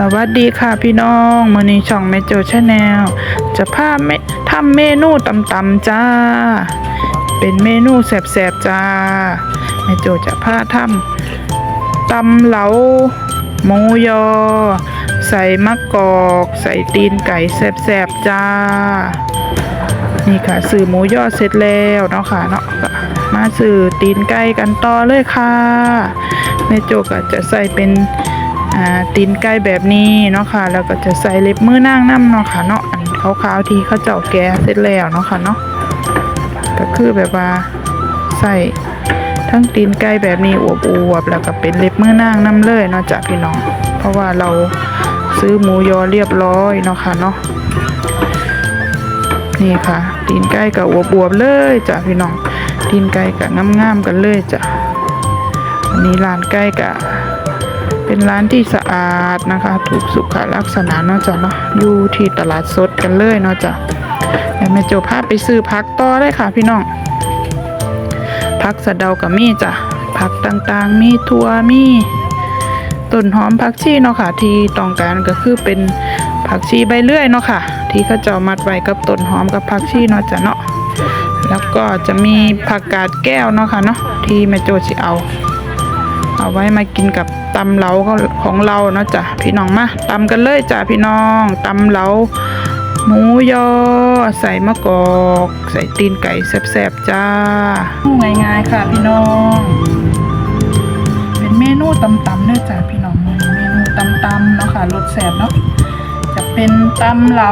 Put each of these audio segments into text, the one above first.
สวัสดีค่ะพี่น้องมือนี้ช่องแม่โจชาแนลจะพาเมทำเมนูตำตำๆจ้า เป็นเมนูแสบๆจ้าแม่โจจะพาทำตำเหลาหมูยอ ใส่มะกอก ใส่ตีนไก่แสบๆจ้า นี่ค่ะสื่อหมูยอเสร็จแล้วเนาะค่ะเนาะมาสื่อตีนไก่กันต่อเลยค่ะแม่โจก็จะใส่เป็น ตีนไก่แบบนี้เนาะค่ะแล้วก็จะใส่เล็บมือนางน้ำเนาะค่ะเนาะอันขาวๆที่เขาเจ้าแกเสร็จแล้วเนาะค่ะเนาะก็คือแบบว่าใส่ทั้งตีนไก่แบบนี้อวบๆแล้วก็เป็นเล็บมือนางน้ำเลยเนาะจ้ะพี่น้อง เพราะว่าเราซื้อหมูยอเรียบร้อยเนาะค่ะเนาะนี่ค่ะ ตีนไก่กับอวบๆเลยจ้ะพี่น้องตีนไก่กับงามๆกันเลยจ้ะอันนี้ร้านไก่กับ เป็นร้านที่สะอาดนะคะ ถูกสุขลักษณะเนาะจ้ะเนาะอยู่ที่ตลาดสดกันเลยเนาะจ้ะเดี๋ยวแม่โจพาไปซื้อผักต่อเลยค่ะ พี่น้องผักสะเดากับมีจ้ะผักต่างๆ มีถั่วมีต้นหอมผักชีเนาะค่ะ ที่ต้องการก็คือเป็นผักชีใบเลื่อยเนาะค่ะ ที่เขาเจ้ามัดไว้กับต้นหอมกับผักชีเนาะจ้ะเนาะแล้วก็จะมีผักกาดแก้วเนาะค่ะเนาะที่แม่โจสิเอา เอาไว้มากินกับตำเหลาของเราเนาะจ้ะพี่น้องมาตำกันเลยจ้ะพี่น้องตำเหลาหมูยอ ใส่มะกอก ใส่ตีนไก่แซ่บๆจ้าง่ายๆค่ะพี่น้อง เป็นเมนูตำๆเนื้อจ้ะพี่น้องเมนูตำๆเนาะค่ะรสแซ่บเนาะจะเป็นตำเหลา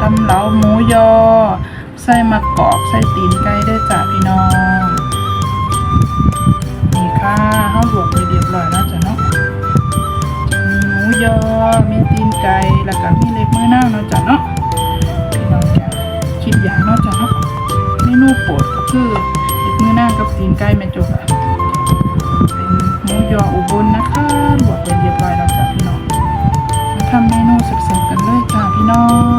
ตำเหลาหมูยอ ใส่มะกอก ใส่ตีนไก่ด้จ้ะพี่น้อง นี่ค่ะข้าวบวกไปเรียบร้อยแล้วจ้ะเนาะมีหมูยอ มีตีนไก่แล้วก็มีเล็บมือหน้าเนาะจ้ะเนาะพี่น้องจะคิดอย่างเนาะจ้ะเนาะเมนูโปรดก็คือเล็บมือหน้ากับตีนไก่แม่จุกอะเป็นหมูยออุบลนะคะบวกไปเรียบร้อยแล้วจ้ะพี่น้องมาทำเมนูสุดๆกันเลยจ้าพี่น้อง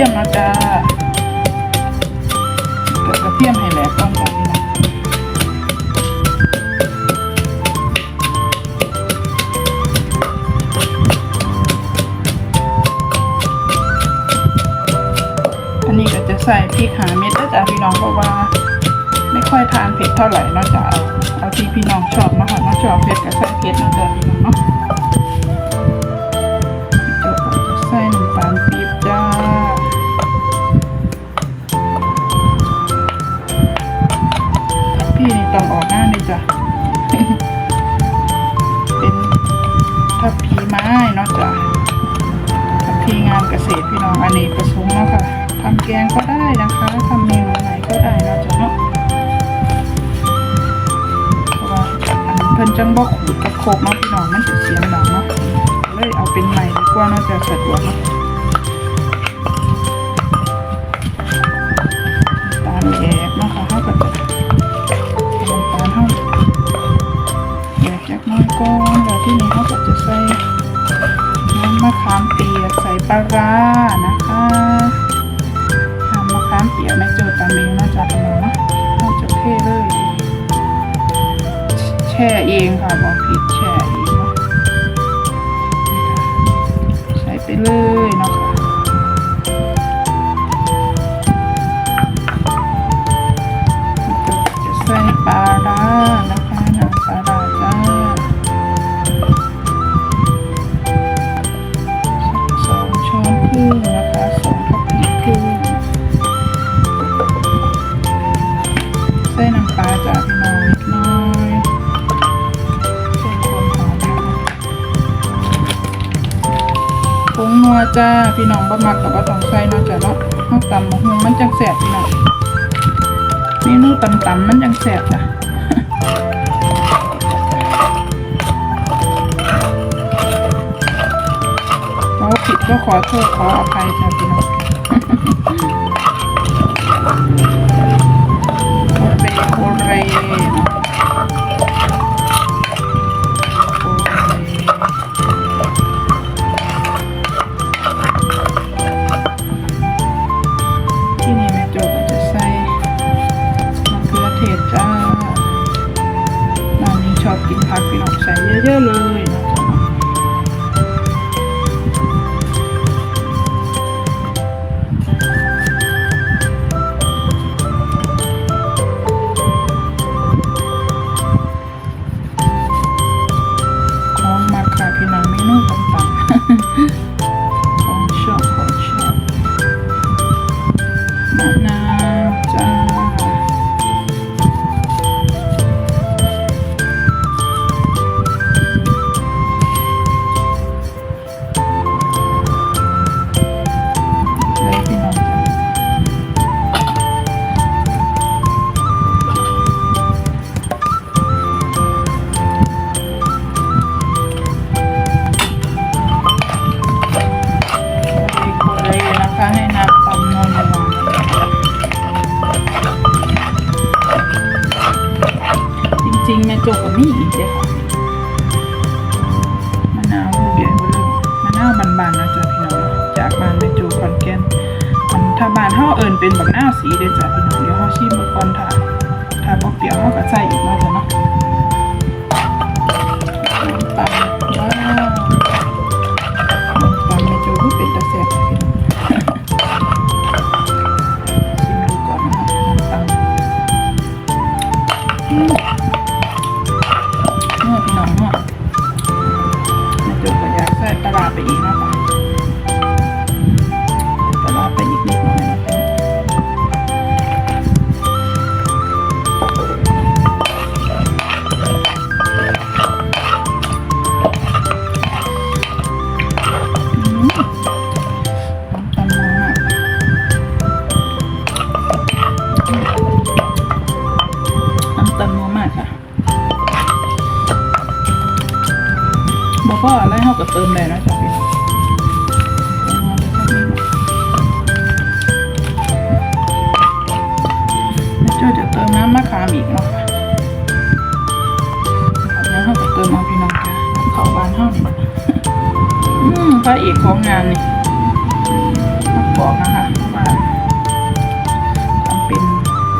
ทียมนะจ้ากับกระเทียมให้แหลกก่อนจ้ะพี่น้องอันนี้ก็จะใส่พริกหาเม็ดนะจ้ะพี่น้องเพราะว่า ไม่ค่อยทานเผ็ดเท่าไหร่นอกจากเอาที่พี่น้องชอบนะคะเนาะชอบเผ็ดกับใส่เผ็ดนาะจ้ะพี่น้องเนาะ ทับพีไม้เนาะจ้ะทับพีงานเกษตรพี่น้องอันนี้ประสงค์เนาะค่ะทำแกงก็ได้นะคะทำเมนูไหนก็ได้เนาะจ้ะเนาะเพราะว่าอันเพิ่นจังบ่ขูดกับโคกเนาะพี่น้องมันสิเสียงดังเนาะเลยเอาเป็นใหม่ดีกว่าเนาะจะสะดวกเนาะตาลแยกเนาะค่ะเฮาก็จะน้ำตาลเฮา กจักน้อยก่อนแล้วที่นี้เขาก็จะใส่น้ำมะขามเปียกใส่ปลาร้านะคะทำมะขามเปียกไม่เจตามเองเนาะจ้ะพี่น้องเนาะเฮาจะเท่เลยแช่เองค่ะบอกผิดแช่เองใส่ไปเลย จ้า พี่น้องบ่มักกับบ่ต้องใส่เนาะจ้ะเนาะเฮาวตำมะฮุงมันจังแซ่บพี่น้องเมนูตำตำมันจังแซ่บจ้ะเราผิดก็ขอโทษขออภัยจ้ะพี่น้องโอเปโอเร ม จริงๆ เติมได้นะจ๊ะพี่เจ้าจะเติมน้ำมะขามอีกเนาะแล้วเขาก็เติมเอาพี่น้องจ้ะเขาบานเฮานี่อืมพระเอกของงานนี่มะกอกนะคะว่าทำเป็น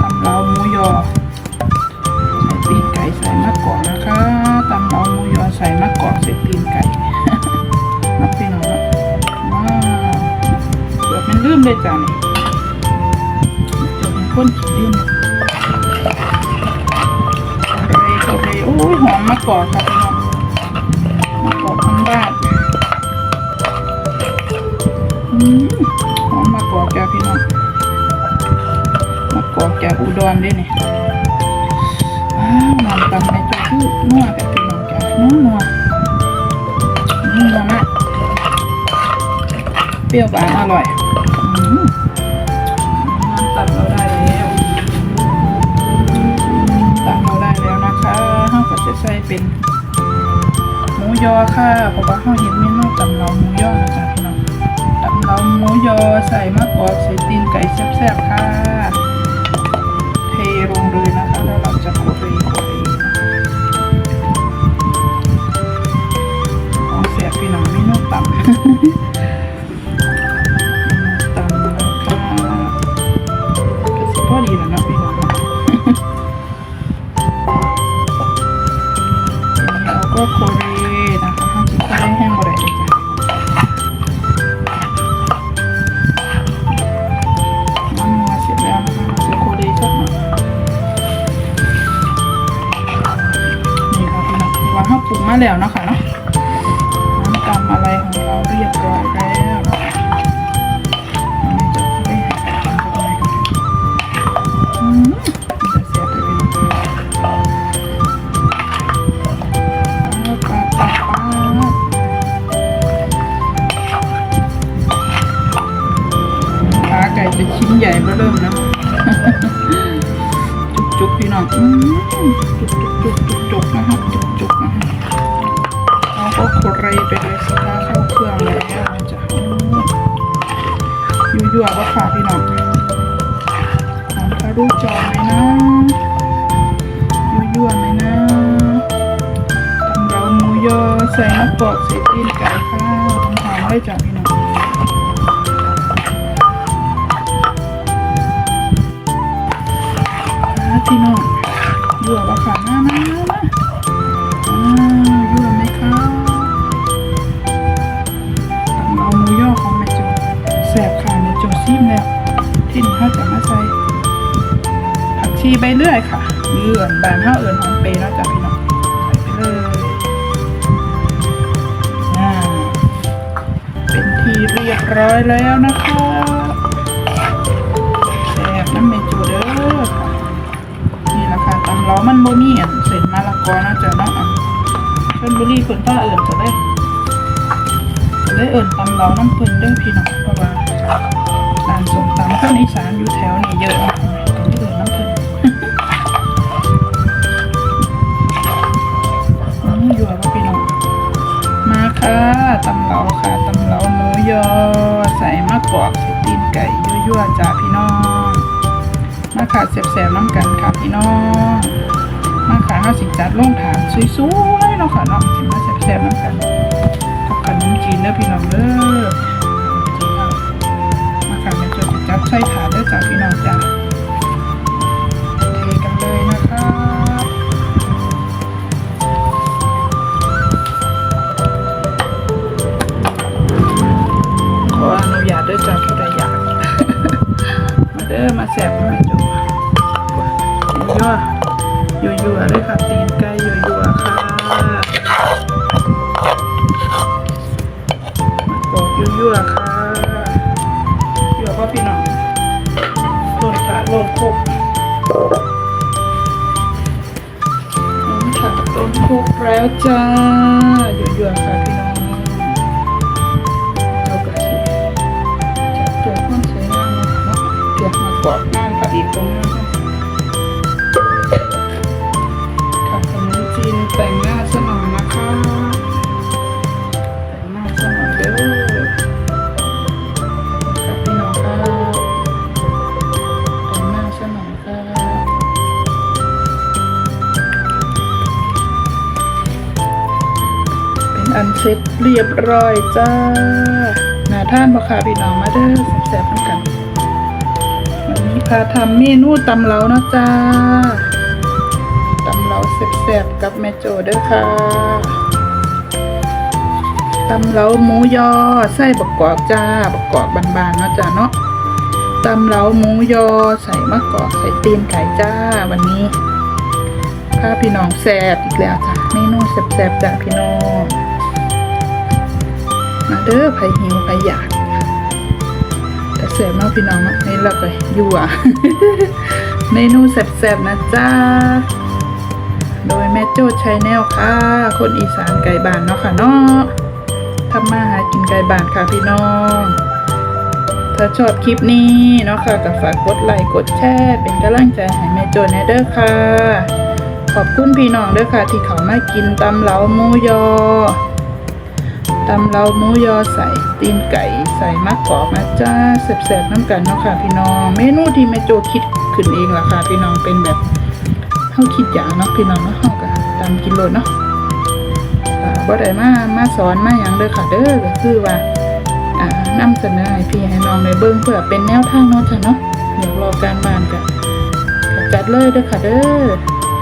ตำเล้าหมูยอใส่ตีนไก่ใส่มะกอกนะคะตำเล้าหมูยอใส่มะกอกใส่ตีนไก่ นับพี่น้องนะว้าวเกือบเป็นลืมเลยจ้ะนี่เกือบเป็นคนขี้ลืมเลยเขาเลยโอ้ยหอมมะกอกค่ะพี่น้องมะกอกทั้งบ้านอืมหอมมะกอกแกพี่น้องมะกอกแกอุดรด้วยนี่ว้าวน้ำตำในตัวคือนัวแบบพี่น้องแกนัวนัวนัวมาก เปรี้ยวหวานอร่อยอืมน้ำตำเราได้แล้วตำเราได้แล้วนะคะเราก็จะใส่เป็นหมูยอค่ะเพราะว่าเขาเห็นเมนูตำเหลาหมูยอนะจ๊ะพี่น้องตำเหลาหมูยอใส่มะกอกใส่ตีนไก่แซ่บๆค่ะเทลงเลยนะคะแล้วเราจะโคเรโคเรของแซ่บพี่น้องเมนูตำ ปรุงมาแล้วเนาะคะเนาะน้ำตำอะไรของเราเรียบร้อยแล้วนะคะอันนี้จะโคเรให้กันสักหน่อยก่อนอืมจะเสียไปเป็นปลาปลาปลาขาไก่เป็นชิ้นใหญ่เบ้อเริ่มนะจุกๆพี่น้องอืมจุกๆจุกๆจุกๆนะครับจุกๆนะฮะเรา ก็โคเรไปเลยสิคะเข้าเครื่องแล้วนะจ๊ะยั่วๆก็ค่ะพี่น้องหอมทะลุจอไหมนะยั่วๆไหมนะตำเราหมูยอใส่มะกอกใส่ตีนไก่ค่ะหอมๆเลยจ้ะพี่น้องพี่น้องยั่วบะขามามามา มาอ่ายั่วที่นี่เขาจะมาใส่ผักชีใบเลื่อยค่ะหรือเอื่นบานเท่าเอื่นหอมเปรย์เนะจ้ะพี่น้องใส่ไปเลยอ่าเป็นทีเรียบร้อยแล้วนะคะแซ่บน้ำเมจูเด้อค่ะนี่แหละค่ะตำล้ามันโบมี่อันเสร็จมะละกอนะจ้ะเนาะอันชลบุรีคนก็เอื่นจะได้ได้เอิ่นตำล้าน้ำเพิ่นเด้อพี่น้องเพราะว่า ร้านส้มตำคนอีสานอยู่แถวนี้เยอะต้องได้เอิ่นน้ำเพิ่นอืมอยู่ว่าพี่น้องมาค่ะตำเหล้าค่ะตำเหล้าหมูยอใส่มะกอกใส่ตีนไก่ยั่วๆจ้าพี่น้องมาค่ะแซ่บๆน้ำกันค่ะพี่น้องมาค่ะข้าวสิจัดลงถามสวยๆเนาะค่ะเนาะสิมาแซ่บๆน้ำกันกับขนมจีนเด้อพี่น้องเด้อมาค่ะแม่ จะจับใส่ถาดเด้อจ้าพี่น้องจ้า โลดแล้วจ้ายั่ๆค่ะพี่น้องเรากระชีจับตัวข้องสวยงามเนาะเปียวมากรอบหน้านค่ะอีกตรงนี้ค่ะขนมจีนแต่งหน้าซะหน่ เสร็จเรียบร้อยจ้าหน้าท่านบ่ค่ะพี่น้องมาเด้อแซ่บๆน้ำกันวันนี้พาทำเมนูตำเหลานะจ้าตำเหลาแซ่บๆกับแม่โจเด้อค่ะตำเหลาหมูยอใส่บักกอกจ้าบักกอกบานๆเนาะจ้าเนาะตำเหลาหมูยอใส่มะกอกใส่ตีนไก่จ้าวันนี้พาพี่น้องแซ่บอีกแล้วจ้าเมนูแซ่บๆจ้าพี่น้อง มาเด้อไผหิวไผอยากแต่แซ่บเนาพี่น้องนี่เราก็ยั่วเมนูแซ่บๆนะจ้าโดยแม่โจ้ชัยแนลค่ะ คนอีสานไก่บานเนาะค่ะเนาะทำมาหากินไกลบ้านค่ะพี่น้อง ถ้าชอบคลิปนี้เนาะค่ะก็ฝากกดไลค์กดแชร์เป็นกำลังใจให้แม่โจ้แนเด้อค่ะ ขอบคุณพี่น้องเด้อค่ะ ที่เขามากินตำเหลาหมูยอ ตำเหลาหมูยอใส่ตีนไก่ใส่มะกอกนะจ้าแซ่บๆน้ำกันเนาะค่ะพี่น้อง เมนูที่แม่โจคิดขึ้นเองล่ะค่ะพี่น้องเป็นแบบเฮาคิดอย่างเนาะพี่น้องเนาะเฮาก็ตามกินโลดเนาะอ่าบ่ได้มามาสอนมาหยังเด้อค่ะเด้อก็คือว่าอ่านำเสนอให้พี่ให้น้องได้เบิ่งเพื่อเป็นแนวทางเนาะจ้ะเนาะอยากรอการบ้านก็ก็จัดเลยเด้อค่ะเด้อ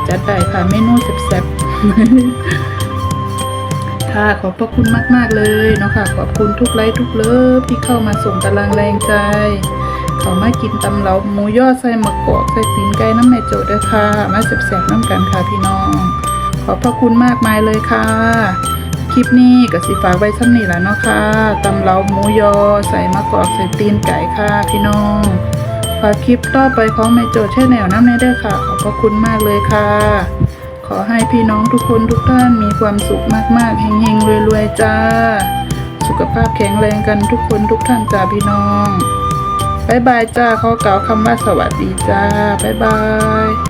จัดได้ค่ะเมนูแซ่บๆ ค่ะ ขอบพระคุณมากๆเลยเนาะค่ะ ขอบคุณทุกไลค์ทุกเลิฟที่เข้ามาส่งกำลังแรงใจ เขามากินตำเหลาหมูยอใส่มะกอกใส่ตีนไก่น้ำแม่โจด้อค่ะ มาแซ่บๆน้ำกันค่ะพี่น้อง ขอบพระคุณมากมายเลยค่ะ คลิปนี้ก็สิฝากไว้ซ้ำนี่แหละเนาะค่ะตำเหลาหมูยอใส่มะกอกใส่ตีนไก่ค่ะพี่น้องฝากคลิปต่อไปของแม่โจแช่แนวน้ำในเด้อค่ะ ขอบพระคุณมากเลยค่ะ ขอให้พี่น้องทุกคนทุกท่านมีความสุขมากๆเฮงๆรวยๆจ้า สุขภาพแข็งแรงกันทุกคนทุกท่านจ้าพี่น้องบายบายจ้าขอกล่าวคำว่าสวัสดีจ้าบายบาย